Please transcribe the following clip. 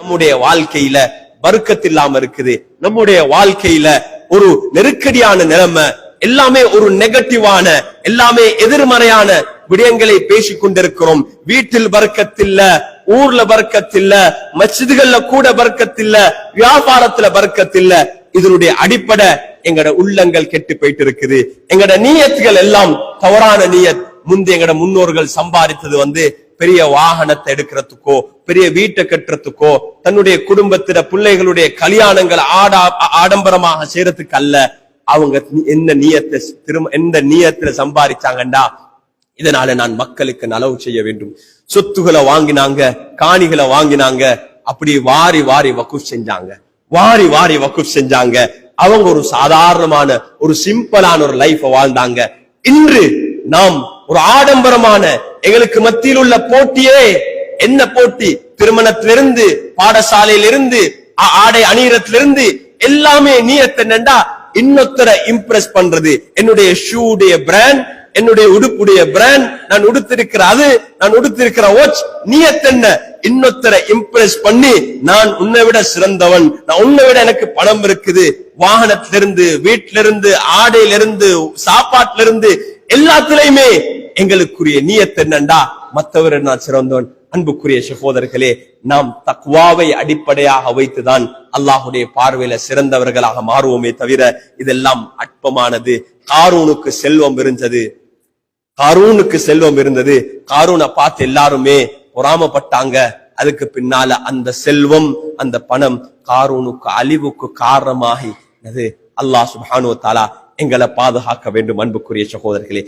நம்முடைய வாழ்க்கையில வர்க்கத்து இல்லாம இருக்குது. நம்முடைய வாழ்க்கையில ஒரு நெருக்கடியான நிலைமை எல்லாமே ஒரு நெகட்டிவான எல்லாமே எதிர்மறையான விடயங்களை பேசிக் கொண்டிருக்கிறோம். வீட்டில் பறக்கத்தில்ல ஊர்ல பறக்கத்தில்ல மஸ்ஜிதுகள்ல கூட பறக்கத்தில்ல வியாபாரத்துல பறக்கத்தில்ல இதனுடைய அடிப்படை எங்கட உள்ளங்கள் கெட்டு போயிட்டு இருக்குது எங்கட நீயத்துகள் எல்லாம் தவறான நீயத். முந்தைய எங்கட முன்னோர்கள் சம்பாதித்தது வந்து பெரிய வாகனத்தை எடுக்கிறதுக்கோ பெரிய வீட்டை கட்டுறதுக்கோ தன்னுடைய குடும்பத்தில பிள்ளைகளுடைய கல்யாணங்கள் ஆடா ஆடம்பரமாக செய்யறதுக்கு அல்ல. அவங்க என்ன நீயத்தை திரும்ப எந்த நீயத்துல சம்பாதிச்சாங்கண்டா? இதனால நான் மக்களுக்கு நலவு செய்ய வேண்டும். சொத்துகளை வாங்கினாங்க காணிகளை வாங்கினாங்க அப்படி வாரி வாரி வக்குப் செஞ்சாங்க. வாரி வாரி வக்குப் செஞ்சாங்க. அவங்க ஒரு சாதாரணமான ஒரு சிம்பிளான ஒரு லைஃப் வாழ்ந்தாங்க. இன்று நாம் ஒரு ஆடம்பரமான எங்களுக்கு மத்தியில் உள்ள போட்டியே என்ன போட்டி? திருமணத்திலிருந்து பாடசாலையிலிருந்து ஆடை அணியறத்திலிருந்து எல்லாமே நீயத் என்னண்டா இன்னொருத்தரை இம்ப்ரெஸ் பண்றது. என்னுடைய ஷூடைய பிராண்ட் என்னுடைய உடுப்புடைய பிராண்ட் நான் உடுத்திருக்கிற அது நான் உடுத்திருக்கிற வாட்ச் நீயத் என்ன இன்னொருத்தரை இம்ப்ரெஸ் பண்ணி நான் உன்னை விட சிறந்தவன். நான் உன்னை விட எனக்கு பணம் இருக்குது. வாகனத்திலிருந்து வீட்டிலிருந்து ஆடையிலிருந்து சாப்பாட்டிலிருந்து எல்லாத்திலையுமே எங்களுக்குரிய நீயத் என்னண்டா? மற்றவர் நான் சிறந்தவன்? அன்புக்குரிய சகோதரர்களே நாம் தக்வாவை அடிப்படையாக வைத்துதான் அல்லாஹுடைய பார்வையில சிறந்தவர்களாக மாறுவோமே தவிர இதெல்லாம் அற்பமானது. காரூனுக்கு செல்வம் இருந்தது. காரூனுக்கு செல்வம் இருந்தது. காரூனை பார்த்து எல்லாருமே பொறாமப்பட்டாங்க. அதுக்கு பின்னால அந்த செல்வம் அந்த பணம் காரூனுக்கு அழிவுக்கு காரணமாகி அது அல்லாஹ் சுபானு தாலா எங்களை பாதுகாக்க வேண்டும் அன்புக்குரிய சகோதரர்களே.